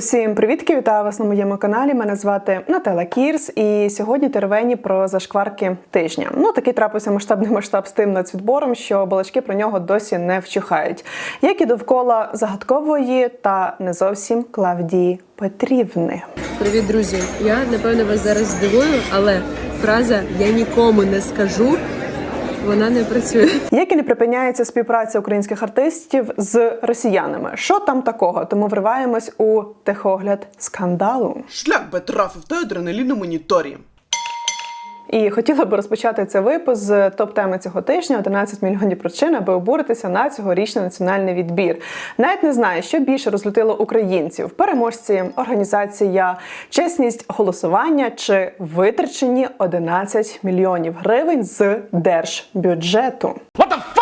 Усім привітки, вітаю вас на моєму каналі. Мене звати Наталя Кірс, і сьогодні теревені про зашкварки тижня. Ну такий трапився масштабний масштаб з тим нацвідбором, що балачки про нього досі не вчухають. Як і довкола загадкової та не зовсім Клавдії Петрівни. Привіт, друзі! Я напевно вас зараз здивую, але фраза Я нікому не скажу. Вона не працює. Як і не припиняється співпраця українських артистів з росіянами. Що там такого? Тому вриваємось у техогляд скандалу. Шлях би трафив той адреналіну моніторі. І хотіла би розпочати цей випуск з топ-теми цього тижня 11 мільйонів причин, аби обуритися на цьогорічний національний відбір. Навіть не знаю, що більше розлютило українців: переможці, організація, чесність голосування чи витрачені 11 мільйонів гривень з держбюджету.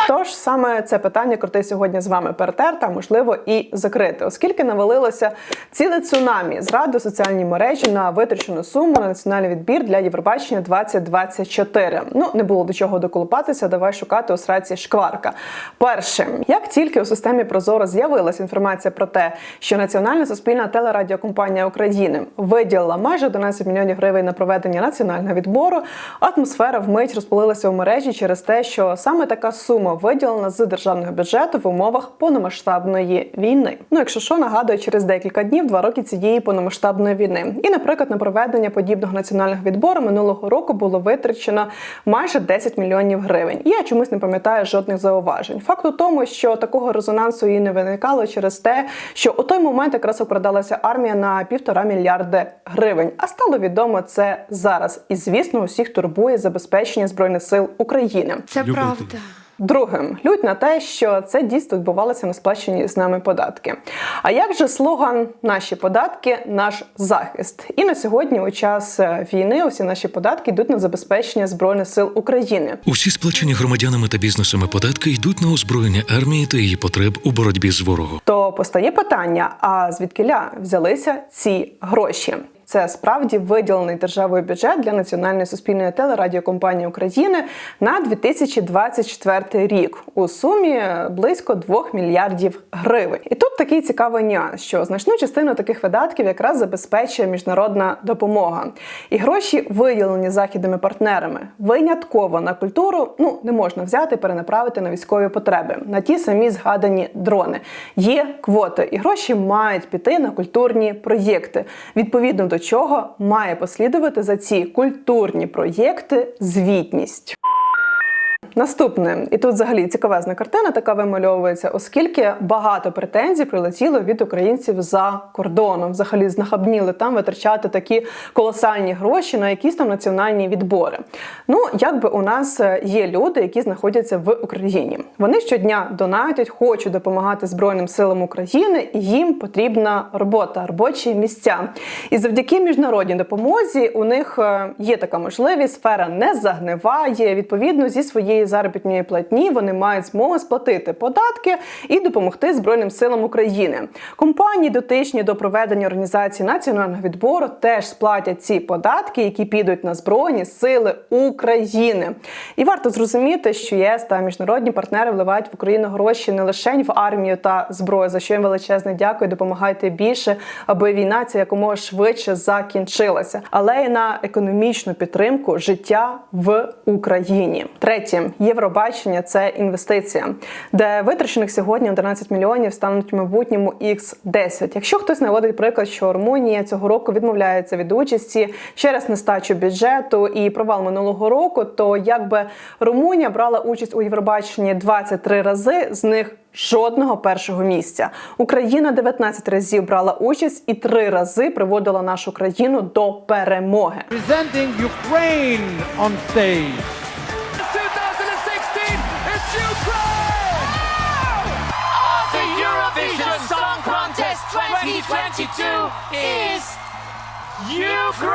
Тож саме це питання крути сьогодні з вами перетерта, можливо і закрити, оскільки навалилося ціле цунамі зради соціальні мережі на витрачену суму на національний відбір для Євробачення 2024. Ну не було до чого доколупатися. Давай шукати у сраці шкварка. Перше, як тільки у системі Прозоро з'явилася інформація про те, що Національна суспільна телерадіокомпанія України виділила майже 11 мільйонів гривень на проведення національного відбору, атмосфера вмить розпалилася у мережі через те, що саме така сума виділена з державного бюджету в умовах повномасштабної війни. Ну, якщо що, нагадую, через декілька днів два роки цієї повномасштабної війни. І, наприклад, на проведення подібного національного відбору минулого року було витрачено майже 10 мільйонів гривень. І я чомусь не пам'ятаю жодних зауважень. Факт у тому, що такого резонансу і не виникало через те, що у той момент якраз продалася армія на півтора мільярди гривень. А стало відомо це зараз. І звісно, усіх турбує забезпечення збройних сил України. Це Любите. правда. Другим лють на те, що це дійсно відбувалося на сплачені з нами податки. А як же слоган Наші податки, наш захист? І на сьогодні, у час е, війни, усі наші податки йдуть на забезпечення збройних сил України. Усі сплачені громадянами та бізнесами податки йдуть на озброєння армії та її потреб у боротьбі з ворогом. То постає питання: а звідкиля взялися ці гроші? Це справді виділений державою бюджет для національної суспільної телерадіокомпанії України на 2024 рік у сумі близько 2 мільярдів гривень. І тут такий цікавий нюанс, що значну частину таких видатків якраз забезпечує міжнародна допомога. І гроші, виділені західними партнерами, винятково на культуру, ну не можна взяти перенаправити на військові потреби, на ті самі згадані дрони. Є квоти, і гроші мають піти на культурні проєкти. Відповідно до чого має послідувати за ці культурні проєкти звітність. Наступне, і тут взагалі цікавезна картина така вимальовується, оскільки багато претензій прилетіло від українців за кордоном. Взагалі знахабніли там витрачати такі колосальні гроші на якісь там національні відбори. Ну, якби у нас е, є люди, які знаходяться в Україні. Вони щодня донатять, хочуть допомагати Збройним силам України, і їм потрібна робота, робочі місця. І завдяки міжнародній допомозі у них е, є така можливість, сфера не загниває. Відповідно, зі своєї заробітної платні вони мають змогу сплатити податки і допомогти Збройним силам України. Компанії, дотичні до проведення організації національного відбору, теж сплатять ці податки, які підуть на збройні сили України. І варто зрозуміти, що ЄС та міжнародні партнери вливають в Україну гроші не лише в армію та зброю, за що їм величезне дякую. Допомагайте більше, аби війна ця якомога швидше закінчилася, але й на економічну підтримку життя в Україні. Третє Євробачення це інвестиція, де витрачених сьогодні 11 мільйонів стануть в майбутньому x 10 Якщо хтось наводить приклад, що Румунія цього року відмовляється від участі через нестачу бюджету і провал минулого року, то якби Румунія брала участь у Євробаченні 23 рази, з них Жодного першого місця Україна 19 разів брала участь і три рази приводила нашу країну до перемоги. presenting Ukraine on stage. 22 is Ukraine!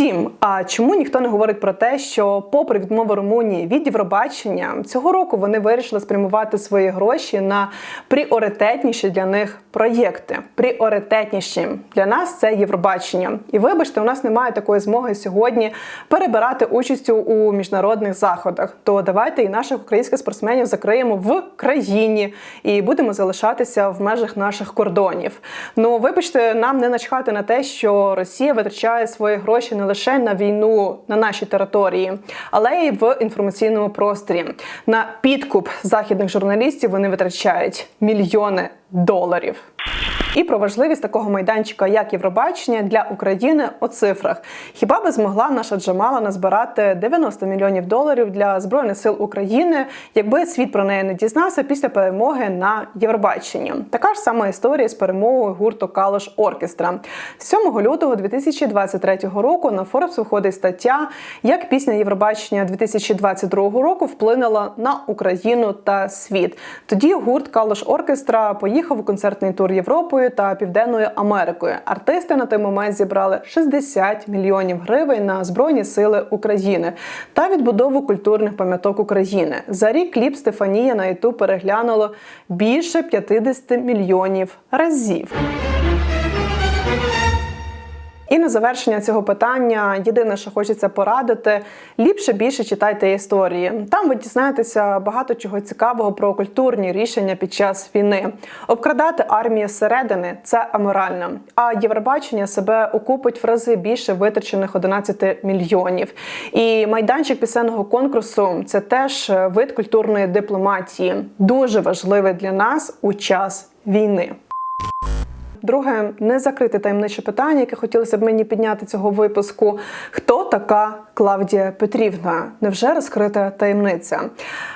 Втім, а чому ніхто не говорить про те, що, попри відмову Румунії від Євробачення, цього року вони вирішили спрямувати свої гроші на пріоритетніші для них проєкти. Пріоритетніші для нас це Євробачення. І вибачте, у нас немає такої змоги сьогодні перебирати участь у міжнародних заходах. То давайте і наших українських спортсменів закриємо в країні і будемо залишатися в межах наших кордонів. Ну вибачте, нам не начхати на те, що Росія витрачає свої гроші не лише на війну на нашій території, але й в інформаційному просторі. На підкуп західних журналістів вони витрачають мільйони доларів. І про важливість такого майданчика, як Євробачення для України у цифрах. Хіба би змогла наша Джамала назбирати 90 мільйонів доларів для збройних сил України, якби світ про неї не дізнався після перемоги на Євробаченні? Така ж сама історія з перемогою гурту Калош Оркестра. 7 лютого 2023 року на Forbes виходить стаття, як пісня Євробачення 2022 року вплинула на Україну та світ. Тоді гурт Калош Оркестра поїхав у концертний тур Європою та Південною Америкою. Артисти на той момент зібрали 60 мільйонів гривень на Збройні Сили України та відбудову культурних пам'яток України. За рік кліп Стефанія на Ютуб переглянуло більше 50 мільйонів разів. І на завершення цього питання єдине, що хочеться порадити, ліпше більше читайте історії. Там ви дізнаєтеся багато чого цікавого про культурні рішення під час війни. Обкрадати армію зсередини це аморально. А Євробачення себе окупить в рази більше витрачених 11 мільйонів. І майданчик пісенного конкурсу це теж вид культурної дипломатії, дуже важливий для нас у час війни. Друге, не закрите таємниче питання, яке хотілося б мені підняти цього випуску. Хто така Клавдія Петрівна? Невже розкрита таємниця?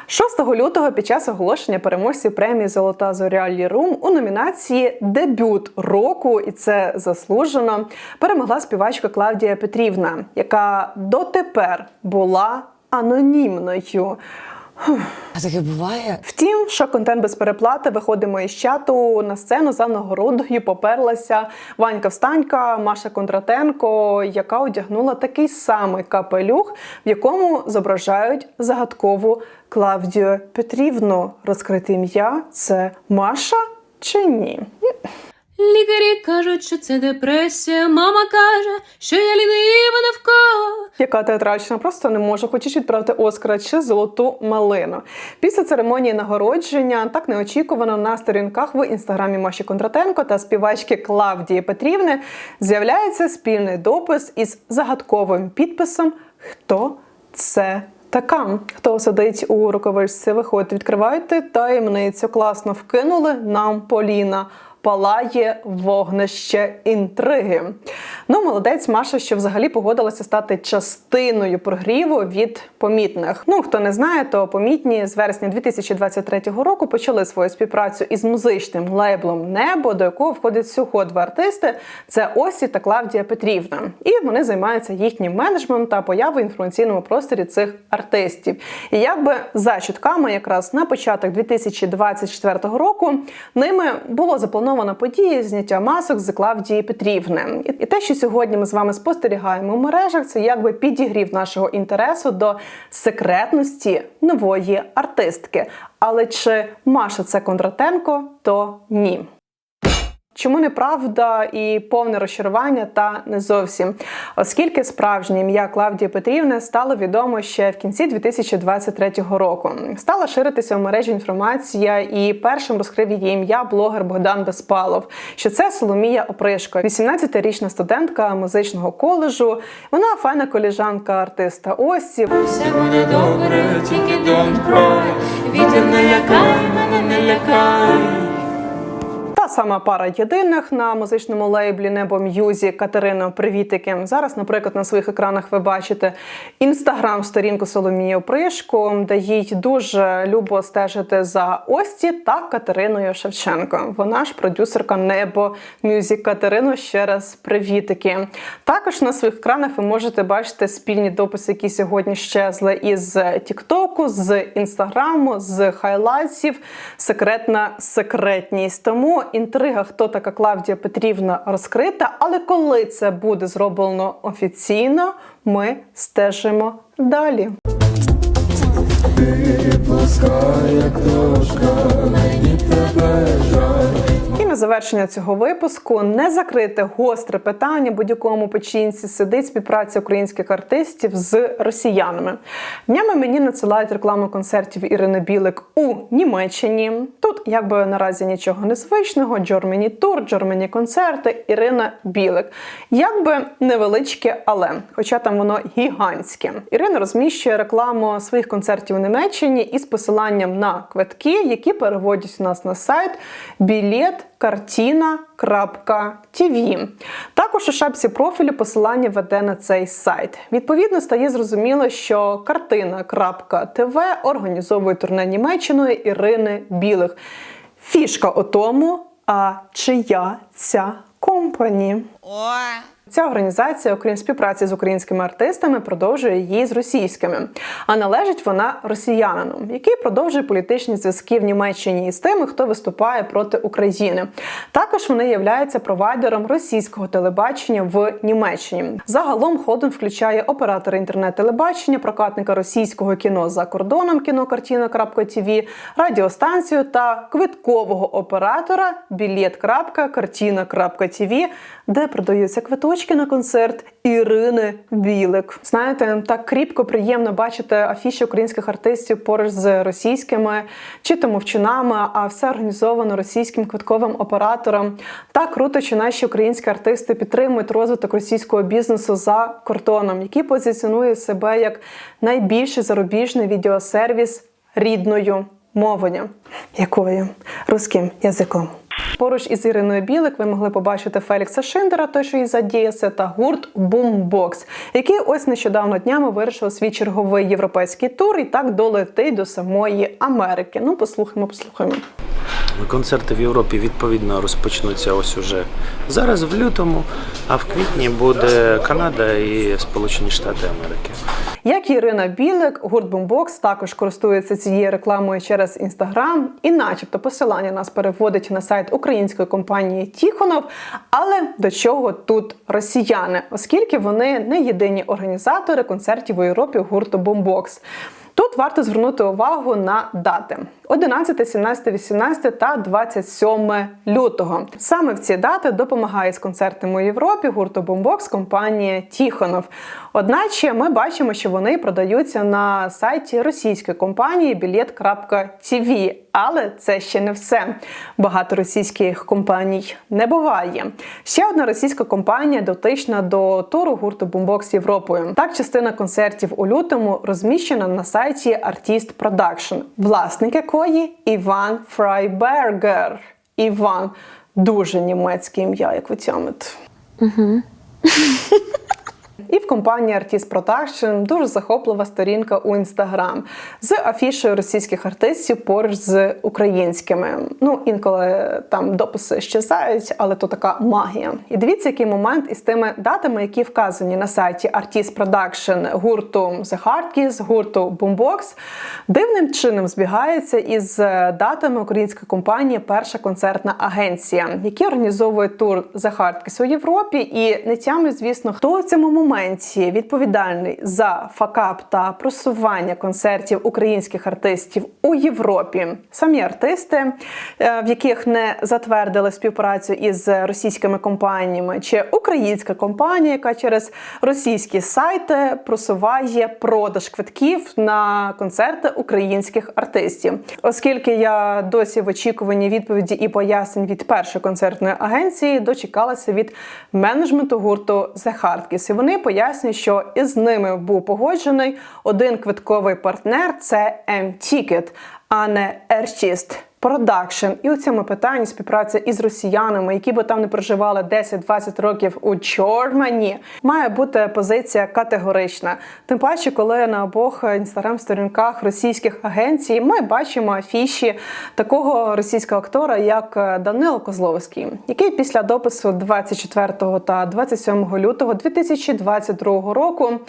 6 лютого під час оголошення переможців премії Золота зоря Лірум у номінації Дебют року, і це заслужено, перемогла співачка Клавдія Петрівна, яка дотепер була анонімною. А таке буває? Втім, що контент без переплати виходимо із чату на сцену за нагородою поперлася Ванька Встанька, Маша Кондратенко, яка одягнула такий самий капелюх, в якому зображають загадкову Клавдію Петрівну. Розкрите ім'я це Маша чи ні? Лікарі кажуть, що це депресія. Мама каже, що я лінива навколо. Яка театральщина просто не може, хочеш відправити Оскара чи золоту малину. Після церемонії нагородження так неочікувано на сторінках в інстаграмі Маші Кондратенко та співачки Клавдії Петрівни з'являється спільний допис із загадковим підписом Хто це така? Хто сидить у рукавичці? Виходьте, відкривайте таємницю. Класно вкинули нам Поліна. Палає вогнище інтриги. Ну, молодець Маша, що взагалі погодилася стати частиною прогріву від помітних. Ну, хто не знає, то помітні з вересня 2023 року почали свою співпрацю із музичним лейблом Небо, до якого входять всього два артисти: це Осі та Клавдія Петрівна. І вони займаються їхнім менеджментом та появою в інформаційному просторі цих артистів. І якби за чутками, якраз на початок 2024 року, ними було заплановано події зняття масок з Клавдії Петрівни. І те, що сьогодні ми з вами спостерігаємо в мережах, це якби підігрів нашого інтересу до секретності нової артистки. Але чи Маша це Кондратенко, то ні. Чому неправда і повне розчарування та не зовсім, оскільки справжнє ім'я Клавдії Петрівни стало відомо ще в кінці 2023 року. Стала ширитися в мережі інформація, і першим розкрив її ім'я блогер Богдан Безпалов. Що це Соломія Опришко, 18-річна студентка музичного коледжу. Вона файна коліжанка артиста Осі. Все буде добре, тільки don't cry Вітер не лякай, мене не лякай Та сама пара єдиних на музичному лейблі Небо М'юзік Катерина Привітики. Зараз, наприклад, на своїх екранах ви бачите інстаграм-сторінку Соломії Опришко, де їй дуже любо стежити за Ості та Катериною Шевченко. Вона ж продюсерка Небо М'юзік Катерину. Ще раз привітики. Також на своїх екранах ви можете бачити спільні дописи, які сьогодні щезли із Тіктоку, з інстаграму, з хайлайтсів. Секретна секретність. Тому інтрига, хто така Клавдія Петрівна, розкрита. Але коли це буде зроблено офіційно, ми стежимо далі. І на завершення цього випуску не закрите гостре питання будь-якому печінці сидить співпраця українських артистів з росіянами. Днями мені надсилають рекламу концертів Ірини Білик у Німеччині. Тут якби наразі нічого незвичного. Джормені тур, Джормені концерти, Ірина Білик. Якби невеличке, але хоча там воно гігантське. Ірина розміщує рекламу своїх концертів у Німеччині із посиланням на квитки, які переводять у нас на сайт білет картина.тв. Також у шапці профілю посилання веде на цей сайт. Відповідно, стає зрозуміло, що картина.тв організовує турне Німеччиною Ірини Білих. Фішка у тому, а чия ця компанія? Ця організація, окрім співпраці з українськими артистами, продовжує її з російськими. А належить вона росіянину, який продовжує політичні зв'язки в Німеччині із тими, хто виступає проти України. Також вони являються провайдером російського телебачення в Німеччині. Загалом холдинг включає оператора інтернет-телебачення, прокатника російського кіно за кордоном кінокартина.тв, радіостанцію та квиткового оператора білет.картина.тв, де продаються квиточки на концерт Ірини Білик. Знаєте, так кріпко приємно бачити афіші українських артистів поруч з російськими чи то мовчунами, а все організовано російським квитковим оператором. Так круто, що наші українські артисти підтримують розвиток російського бізнесу за кордоном, який позиціонує себе як найбільший зарубіжний відеосервіс рідною мовою. Якою? Руським язиком. Поруч із Іриною Білик ви могли побачити Фелікса Шиндера, той, що із задіяся, та гурт Бумбокс, який ось нещодавно днями вирішив свій черговий європейський тур і так долетить до самої Америки. Ну, послухаємо, послухаємо. Концерти в Європі відповідно розпочнуться ось уже зараз в лютому, а в квітні буде Канада і Сполучені Штати Америки. Як Ірина Білик, гурт Boombox також користується цією рекламою через інстаграм, і, начебто, посилання нас переводить на сайт української компанії Тіхонов. Але до чого тут росіяни, оскільки вони не єдині організатори концертів у Європі гурту Boombox. Тут варто звернути увагу на дати: 11, 17, 18 та 27 лютого. Саме в ці дати допомагає з концертами у Європі гурту Boombox компанія Тіхонов. Одначе ми бачимо, що вони продаються на сайті російської компанії bilet.tv. Але це ще не все. Багато російських компаній не буває. Ще одна російська компанія дотична до туру гурту Boombox Європою. Так, частина концертів у лютому розміщена на сайті Artist Production, власник якої Іван Фрайбергер. Іван дуже німецьке ім'я, як ви тямите. І в компанії Artist Production дуже захоплива сторінка у Instagram з афішою російських артистів поруч з українськими. Ну інколи там дописи щезають, але то така магія. І дивіться, який момент із тими датами, які вказані на сайті Artist Production гурту The Hardkiss, гурту Boombox, дивним чином збігається із датами української компанії Перша концертна агенція, які організовують тур The Hardkiss у Європі. І не тямлю, звісно, хто в цьому моменті відповідальний за факап та просування концертів українських артистів у Європі. Самі артисти, е, в яких не затвердили співпрацю із російськими компаніями, чи українська компанія, яка через російські сайти просуває продаж квитків на концерти українських артистів. Оскільки я досі в очікуванні відповіді і пояснень від першої концертної агенції, дочекалася від менеджменту гурту The Hardkiss. І вони пояснюють, що із ними був погоджений один квитковий партнер це M-Ticket, а не Airchist Production. І у цьому питанні співпраця із росіянами, які би там не проживали 10-20 років у Чормані, має бути позиція категорична. Тим паче, коли на обох інстаграм-сторінках російських агенцій ми бачимо афіші такого російського актора, як Данило Козловський, який після допису 24 та 27 лютого 2022 року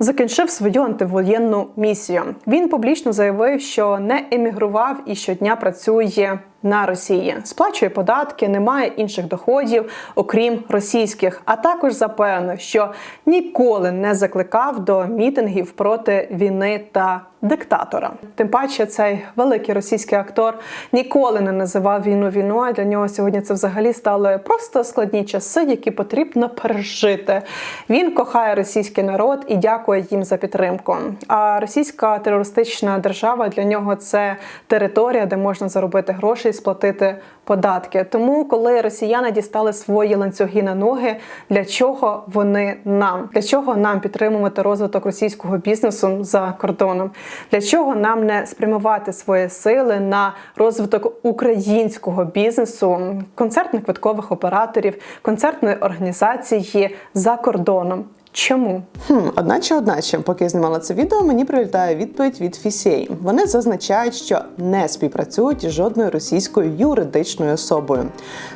закінчив свою антивоєнну місію. Він публічно заявив, що не емігрував і щодня працює на Росії, сплачує податки, не має інших доходів, окрім російських. А також запевнив, що ніколи не закликав до мітингів проти війни та диктатора. Тим паче, цей великий російський актор ніколи не називав війну війною. Для нього сьогодні це взагалі стали просто складні часи, які потрібно пережити. Він кохає російський народ і дякує їм за підтримку. А російська терористична держава для нього це територія, де можна заробити гроші і сплатити податки. Тому, коли росіяни дістали свої ланцюги на ноги, для чого вони нам? Для чого нам підтримувати розвиток російського бізнесу за кордоном? Для чого нам не спрямувати свої сили на розвиток українського бізнесу, концертних квиткових операторів, концертної організації за кордоном? Чому? Хм, одначе, одначе, поки я знімала це відео, мені прилітає відповідь від FCA. Вони зазначають, що не співпрацюють із жодною російською юридичною особою.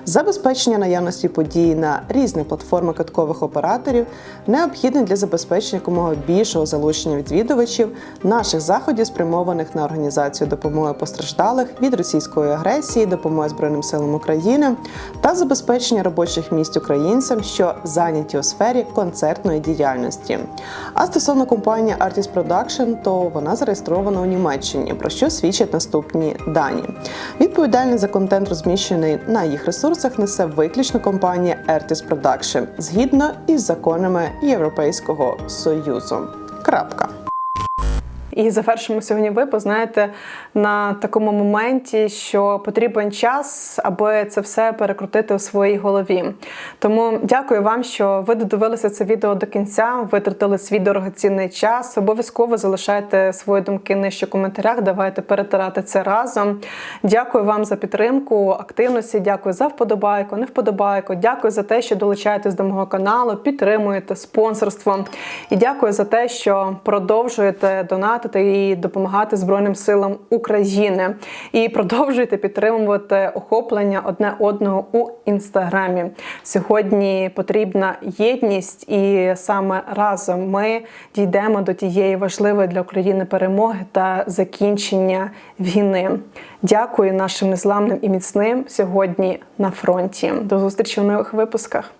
Забезпечення наявності подій на різних платформах каткових операторів необхідне для забезпечення якомога більшого залучення відвідувачів наших заходів, спрямованих на організацію допомоги постраждалих від російської агресії, допомоги Збройним силам України та забезпечення робочих місць українцям, що зайняті у сфері концертної діяльності. А стосовно компанії Artist Production, то вона зареєстрована у Німеччині, про що свідчать наступні дані. Відповідальність за контент, розміщений на їх ресурсах, несе виключно компанія Artist Production згідно із законами Європейського Союзу. Крапка. І завершимо сьогодні випуск, знаєте, на такому моменті, що потрібен час, аби це все перекрутити у своїй голові. Тому дякую вам, що ви додивилися це відео до кінця, витратили свій дорогоцінний час. Обов'язково залишайте свої думки нижче в коментарях. Давайте перетирати це разом. Дякую вам за підтримку, активності. Дякую за вподобайку, не вподобайку. Дякую за те, що долучаєтесь до мого каналу, підтримуєте спонсорством. І дякую за те, що продовжуєте донатити і допомагати Збройним силам України. І продовжуйте підтримувати охоплення одне одного у інстаграмі. Сьогодні потрібна єдність, і саме разом ми дійдемо до тієї важливої для України перемоги та закінчення війни. Дякую нашим незламним і міцним сьогодні на фронті. До зустрічі у нових випусках.